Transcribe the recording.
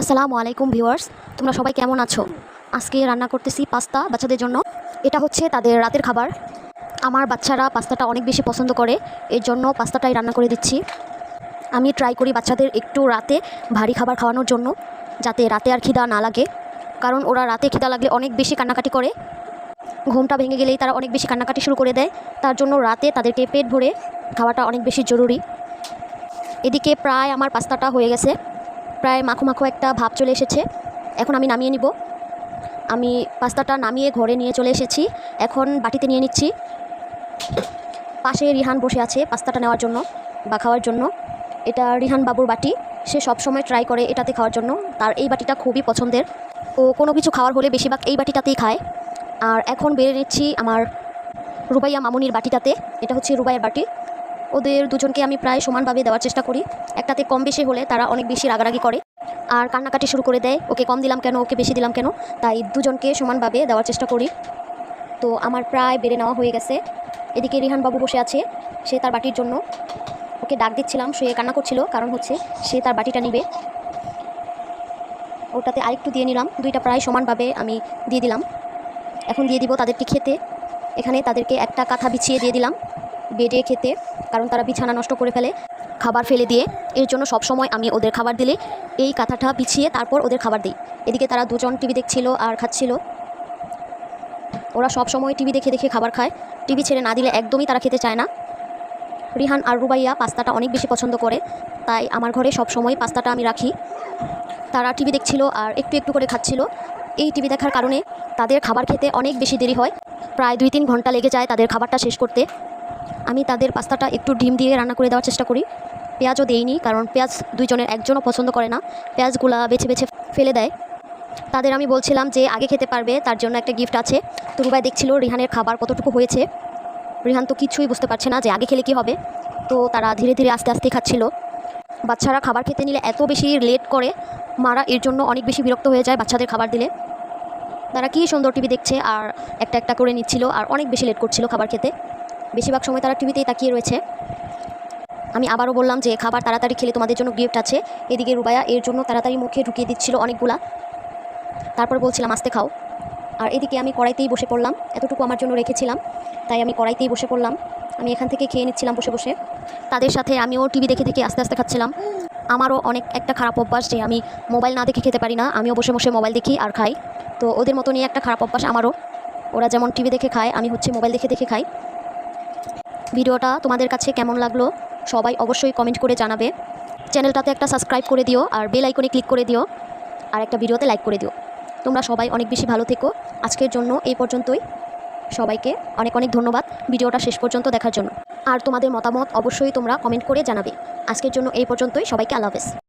আসসালামু আলাইকুম ভিউয়ার্স, তোমরা সবাই কেমন আছো? আজকে রান্না করতেছি পাস্তা বাচ্চাদের জন্য। এটা হচ্ছে তাদের রাতের খাবার। আমার বাচ্চারা পাস্তাটা অনেক বেশি পছন্দ করে, এর জন্য পাস্তাটাই রান্না করে দিচ্ছি। আমি ট্রাই করি বাচ্চাদের একটু রাতে ভারী খাবার খাওয়ানোর জন্য, যাতে রাতে আর খিদা না লাগে। কারণ ওরা রাতে খিদা লাগলে অনেক বেশি কান্নাকাটি করে। ঘুমটা ভেঙে গেলেই তারা অনেক বেশি কান্নাকাটি শুরু করে দেয়। তার জন্য রাতে তাদেরকে পেট ভরে খাওয়াটা অনেক বেশি জরুরি। এদিকে প্রায় আমার পাস্তাটা হয়ে গেছে। প্রায় মাখো মাখো একটা ভাব চলে এসেছে। এখন আমি নামিয়ে নিব। আমি পাস্তাটা নামিয়ে ঘরে নিয়ে চলে এসেছি। এখন বাটিতে নিয়ে নিচ্ছি। পাশে রিহান বসে আছে পাস্তাটা নেওয়ার জন্য বা খাওয়ার জন্য। এটা রিহান বাবুর বাটি। সে সব সময় ট্রাই করে এটাতে খাওয়ার জন্য। তার এই বাটিটা খুবই পছন্দের। ও কোনো কিছু খাওয়ার হলে বেশিরভাগ এই বাটিটাতেই খায়। আর এখন বেড়ে নিচ্ছি আমার রুবাইয়া মামুনির বাটিটাতে। এটা হচ্ছে রুবাইয়ের বাটি। ওদের দুজনকে আমি প্রায় সমানভাবে দেওয়ার চেষ্টা করি। একটাতে কম বেশি হলে তারা অনেক বেশি রাগারাগি করে। আর কান্নাকাটি শুরু করে দেয়, ওকে কম দিলাম কেন? ওকে বেশি দিলাম কেন? তাই দুজনকে সমানভাবে দেওয়ার চেষ্টা করি। তো আমার প্রায় বেড়ে নেওয়া হয়ে গেছে। এদিকে রিহান বাবু বসে আছে, সে তার বাটির জন্য। ওকে ডাক দিচ্ছিলাম, সে কান্না করছিল, কারণ হচ্ছে সে তার বাটিটা নিবে। ওটাতে আরেকটু দিয়ে নিলাম, দুইটা প্রায় সমানভাবে আমি দিয়ে দিলাম। এখন দিয়ে দিব তাদেরকে খেতে। এখানে তাদেরকে একটা কাঁথা বিছিয়ে দিয়ে দিলাম। বেডে খেতে, কারণ তারা বিছানা নষ্ট করে ফেলে, খাবার ফেলে দিয়ে। এর জন্য সব সময় আমি ওদের খাবার দিলে এই কাঁথাটা বিছিয়ে তারপর ওদের খাবার দিই। এদিকে তারা দুজন টিভি দেখছিল আর খাচ্ছিল। ওরা সব সময় টিভি দেখে দেখে খাবার খায়। টিভি ছেড়ে না দিলে একদমই তারা খেতে চায় না। রিহান আর রুবাইয়া পাস্তাটা অনেক বেশি পছন্দ করে, তাই আমার ঘরে সব সময় পাস্তাটা আমি রাখি। তারা টিভি দেখছিল আর একটু একটু করে খাচ্ছিল। এই টিভি দেখার কারণে তাদের খাবার খেতে অনেক বেশি দেরি হয়। প্রায় দুই তিন ঘণ্টা লেগে যায় তাদের খাবারটা শেষ করতে। আমি তাদের পাস্তাটা একটু ডিম দিয়ে রান্না করে দেওয়ার চেষ্টা করি। পেঁয়াজও দেইনি, কারণ পেঁয়াজ দুইজনের একজনও পছন্দ করে না। পেঁয়াজগুলা বেছে বেছে ফেলে দেয়। তাদের আমি বলছিলাম যে আগে খেতে পারবে, তার জন্য একটা গিফট আছে। তো রুবাই দেখছিল রিহানের খাবার কতটুকু হয়েছে। রিহান তো কিছুই বুঝতে পারছে না যে আগে খেলে কী হবে। তো তারা ধীরে ধীরে আস্তে আস্তে খাচ্ছিল। বাচ্চারা খাবার খেতে নিলে এত বেশি লেট করে, মারা এর জন্য অনেক বেশি বিরক্ত হয়ে যায় বাচ্চাদের খাবার দিলে। তারা কী সুন্দর টিভি দেখছে, আর একটা একটা করে নিচ্ছিল, আর অনেক বেশি লেট করছিল খাবার খেতে। বেশিরভাগ সময় তারা টিভিতেই তাকিয়ে রয়েছে। আমি আবারও বললাম যে খাবার তাড়াতাড়ি খেলে তোমাদের জন্য গিফট আছে। এদিকে রুবায়া এর জন্য তাড়াতাড়ি মুখে ঢুকিয়ে দিচ্ছিল অনেকগুলা। তারপর বলছিলাম, আস্তে খাও। আর এদিকে আমি কড়াইতেই বসে পড়লাম। এতটুকু আমার জন্য রেখেছিলাম। তাই আমি কড়াইতেই বসে পড়লাম। আমি এখান থেকে খেয়ে নিচ্ছিলাম বসে বসে। তাদের সাথে আমিও টিভি দেখে দেখে আস্তে আস্তে খাচ্ছিলাম। আমারও অনেক একটা খারাপ অভ্যাস যে আমি মোবাইল না দেখে খেতে পারি না। আমিও বসে বসে মোবাইল দেখি আর খাই। তো ওদের মতো নিয়ে একটা খারাপ অভ্যাস আমারও। ওরা যেমন টিভি দেখে খায়, আমি হচ্ছে মোবাইল দেখে দেখে খাই। ভিডিওটা তোমাদের কাছে কেমন লাগল, সবাই অবশ্যই কমেন্ট করে জানাবে। চ্যানেলটাতে একটা সাবস্ক্রাইব করে দিও, আর বেল আইকনে ক্লিক করে দিও, আর একটা ভিডিওতে লাইক করে দিও। তোমরা সবাই অনেক বেশি ভালো থেকো। আজকের জন্য এই পর্যন্তই। সবাইকে অনেক অনেক ধন্যবাদ ভিডিওটা শেষ পর্যন্ত দেখার জন্য। আর তোমাদের মতামত অবশ্যই তোমরা কমেন্ট করে জানাবে। আজকের জন্য এই পর্যন্তই। সবাইকে আল্লাহ